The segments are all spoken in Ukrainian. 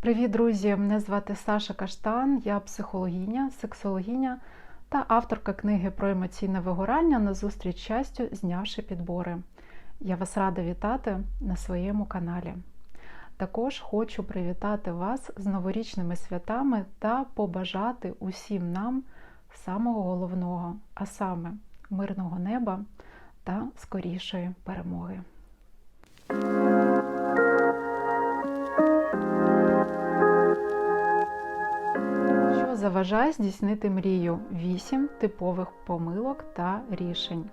Привіт, друзі! Мене звати Саша Каштан, я психологиня, сексологиня та авторка книги про емоційне вигорання на зустріч щастю, знявши підбори. Я вас рада вітати на своєму каналі. Також хочу привітати вас з новорічними святами та побажати усім нам самого головного, а саме мирного неба та скорішої перемоги. Заважає здійснити мрію? 8 типових помилок та рішень.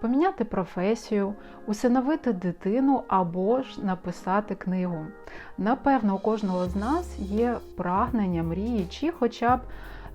Поміняти професію, усиновити дитину або ж написати книгу. Напевно, у кожного з нас є прагнення, мрії чи хоча б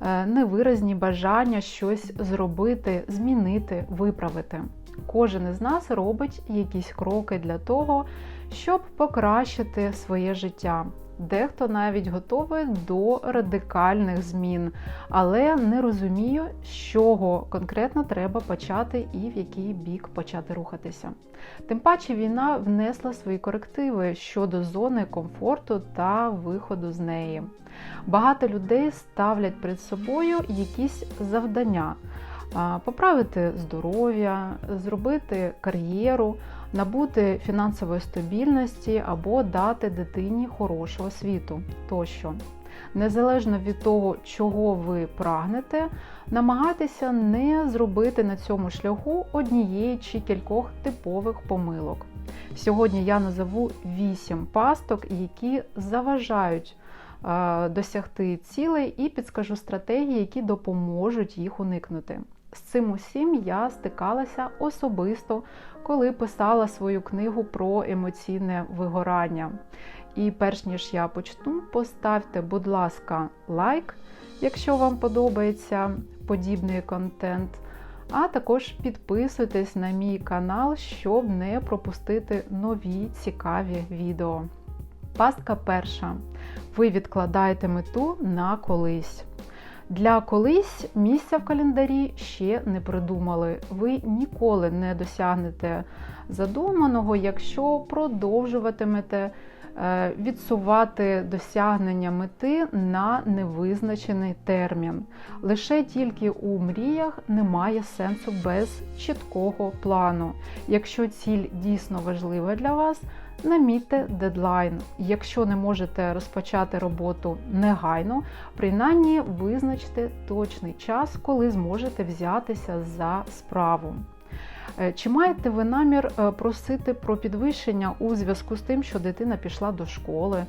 е, невиразні бажання щось зробити, змінити, виправити. Кожен із нас робить якісь кроки для того, щоб покращити своє життя. Дехто навіть готовий до радикальних змін, але не розумію, з чого конкретно треба почати і в який бік почати рухатися. Тим паче війна внесла свої корективи щодо зони комфорту та виходу з неї. Багато людей ставлять перед собою якісь завдання. Поправити здоров'я, зробити кар'єру, набути фінансової стабільності або дати дитині хорошу освіту тощо. Незалежно від того, чого ви прагнете, намагайтеся не зробити на цьому шляху однієї чи кількох типових помилок. Сьогодні я назову 8 пасток, які заважають досягти цілей, і підскажу стратегії, які допоможуть їх уникнути. З цим усім я стикалася особисто, коли писала свою книгу про емоційне вигорання. І перш ніж я почну, поставте, будь ласка, лайк, якщо вам подобається подібний контент. А також підписуйтесь на мій канал, щоб не пропустити нові цікаві відео. Пастка перша. Ви відкладаєте мету на колись. Для колись місця в календарі ще не придумали. Ви ніколи не досягнете задуманого, якщо продовжуватимете е, відсувати досягнення мети на невизначений термін. Лише тільки у мріях немає сенсу без чіткого плану. Якщо ціль дійсно важлива для вас, намітьте дедлайн. Якщо не можете розпочати роботу негайно, принаймні визначте точний час, коли зможете взятися за справу. Е, чи маєте ви намір е, просити про підвищення у зв'язку з тим, що дитина пішла до школи,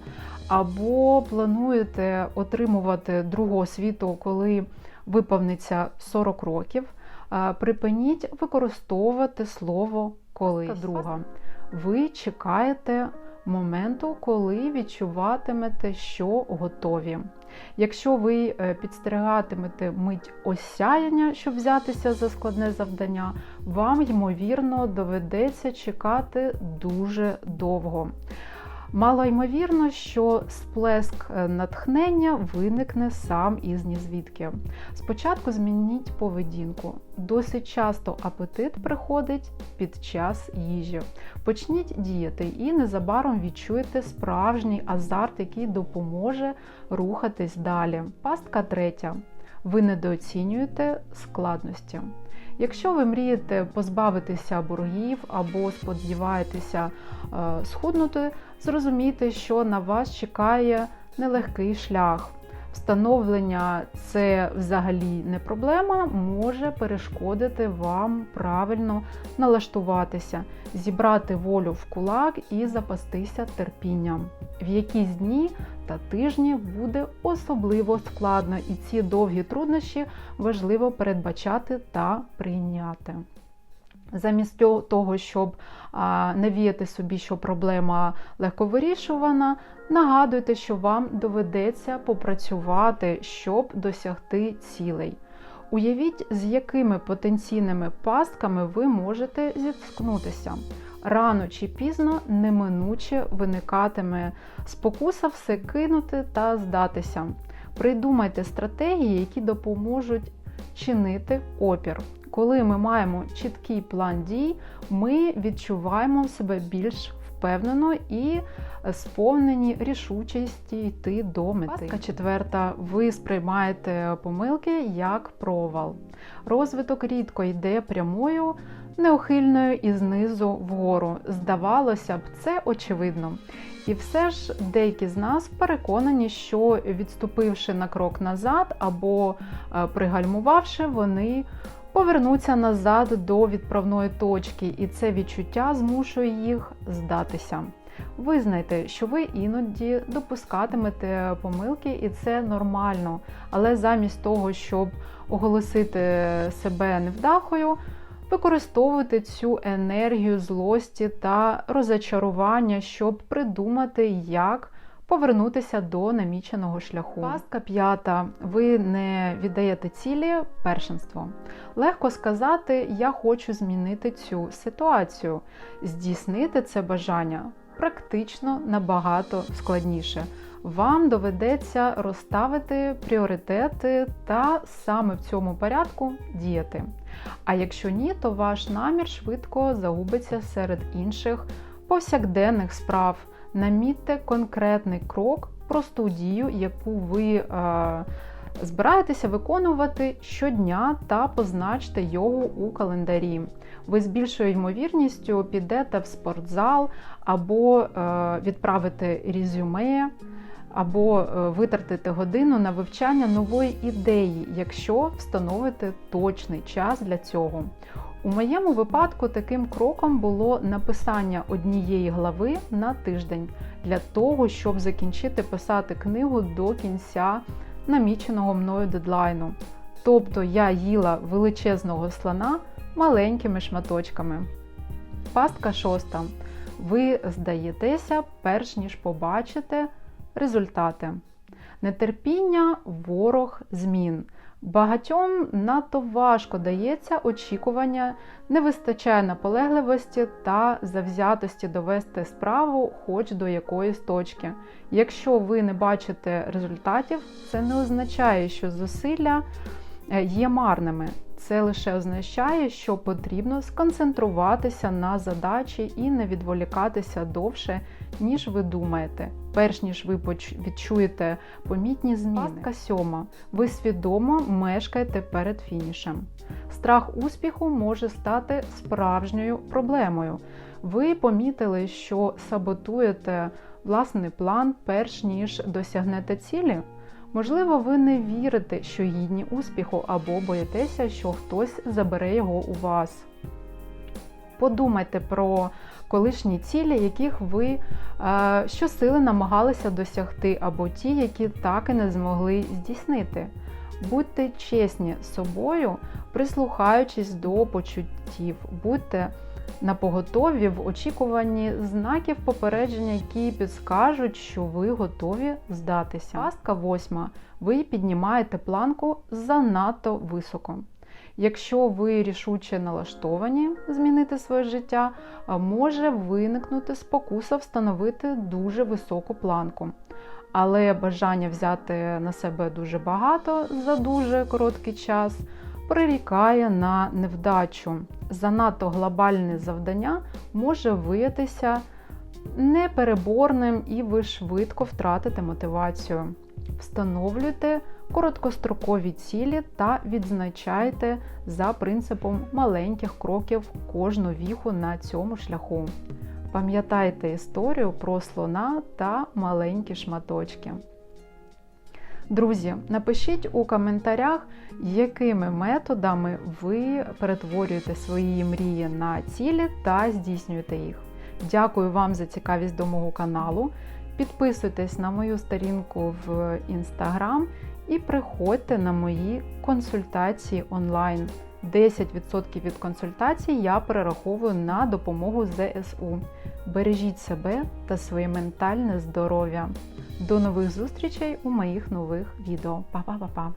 або плануєте отримувати другу освіту, коли виповниться 40 років? Е, припиніть використовувати слово колись. Друга ви чекаєте моменту, коли відчуватимете, що готові. Якщо ви е, підстерігатимете мить осяяння, щоб взятися за складне завдання, вам, ймовірно, доведеться чекати дуже довго. Мало ймовірно, що сплеск е, натхнення виникне сам із нізвідки. Спочатку змініть поведінку. Досить часто апетит приходить під час їжі. Почніть діяти і незабаром відчуєте справжній азарт, який допоможе рухатись далі. Пастка третя. Ви недооцінюєте складності. Якщо ви мрієте позбавитися боргів або сподіваєтеся е, схуднути, зрозумійте, що на вас чекає нелегкий шлях. Встановлення це взагалі не проблема, може перешкодити вам правильно налаштуватися, зібрати волю в кулак і запастися терпінням. В якісь дні та тижні буде особливо складно, і ці довгі труднощі важливо передбачати та прийняти. Замість того, щоб навіяти собі, що проблема легко вирішувана, нагадуйте, що вам доведеться попрацювати, щоб досягти цілей. Уявіть, з якими потенційними пастками ви можете зіткнутися. Рано чи пізно неминуче виникатиме спокуса все кинути та здатися. Придумайте стратегії, які допоможуть чинити опір. Коли ми маємо чіткий план дій, ми відчуваємо себе більш впевнено і сповнені рішучості йти до мети. Пастка четверта. Ви сприймаєте помилки як провал. Розвиток рідко йде прямою, неухильною і знизу вгору. Здавалося б, це очевидно. І все ж деякі з нас переконані, що відступивши на крок назад або е, пригальмувавши, вони повернуться назад до відправної точки, і це відчуття змушує їх здатися. Визнайте, що ви іноді допускатимете помилки, і це нормально. Але замість того, щоб оголосити себе невдахою, використовуйте цю енергію злості та розочарування, щоб придумати, як повернутися до наміченого шляху. Пастка п'ята. Ви не віддаєте цілі першинство. Легко сказати, я хочу змінити цю ситуацію. Здійснити це бажання практично набагато складніше. Вам доведеться розставити пріоритети та саме в цьому порядку діяти. А якщо ні, то ваш намір швидко загубиться серед інших повсякденних справ. Намітьте конкретний крок, просту дію, яку ви е, збираєтеся виконувати щодня та позначте його у календарі. Ви з більшою ймовірністю підете в спортзал або е, відправите резюме, або е, витратите годину на вивчання нової ідеї, якщо встановите точний час для цього. У моєму випадку таким кроком було написання однієї глави на тиждень для того, щоб закінчити писати книгу до кінця наміченого мною дедлайну. Тобто я їла величезного слона маленькими шматочками. Пастка шоста. Ви здаєтеся, перш ніж побачите результати. Нетерпіння ворог змін. Багатьом надто важко дається очікування, не вистачає наполегливості та завзятості довести справу хоч до якоїсь точки. Якщо ви не бачите результатів, це не означає, що зусилля е, є марними. Це лише означає, що потрібно сконцентруватися на задачі і не відволікатися довше, ніж ви думаєте, перш ніж ви відчуєте помітні зміни. Пастка сьома. Ви свідомо мешкаєте перед фінішем. Страх успіху може стати справжньою проблемою. Ви помітили, що саботуєте власний план, перш ніж досягнете цілі. Можливо, ви не вірите, що гідні успіху, або боїтеся, що хтось забере його у вас. Подумайте про колишні цілі, яких ви е, щосили намагалися досягти, або ті, які так і не змогли здійснити. Будьте чесні з собою, прислухаючись до почуттів, будьте на поготові в очікуванні знаків попередження, які підскажуть, що ви готові здатися. Пастка восьма. Ви піднімаєте планку занадто високо. Якщо ви рішуче налаштовані змінити своє життя, може виникнути спокуса встановити дуже високу планку. Але бажання взяти на себе дуже багато за дуже короткий час прирікає на невдачу. Занадто глобальне завдання може виявитися непереборним і ви швидко втратите мотивацію. Встановлюйте короткострокові цілі та відзначайте за принципом маленьких кроків кожну віху на цьому шляху. Пам'ятайте історію про слона та маленькі шматочки. Друзі, напишіть у коментарях, якими методами ви перетворюєте свої мрії на цілі та здійснюєте їх. Дякую вам за цікавість до мого каналу. Підписуйтесь на мою сторінку в інстаграм і приходьте на мої консультації онлайн. 10% від консультацій я перераховую на допомогу ЗСУ. Бережіть себе та своє ментальне здоров'я. До нових зустрічей у моїх нових відео. Па-па-па-па!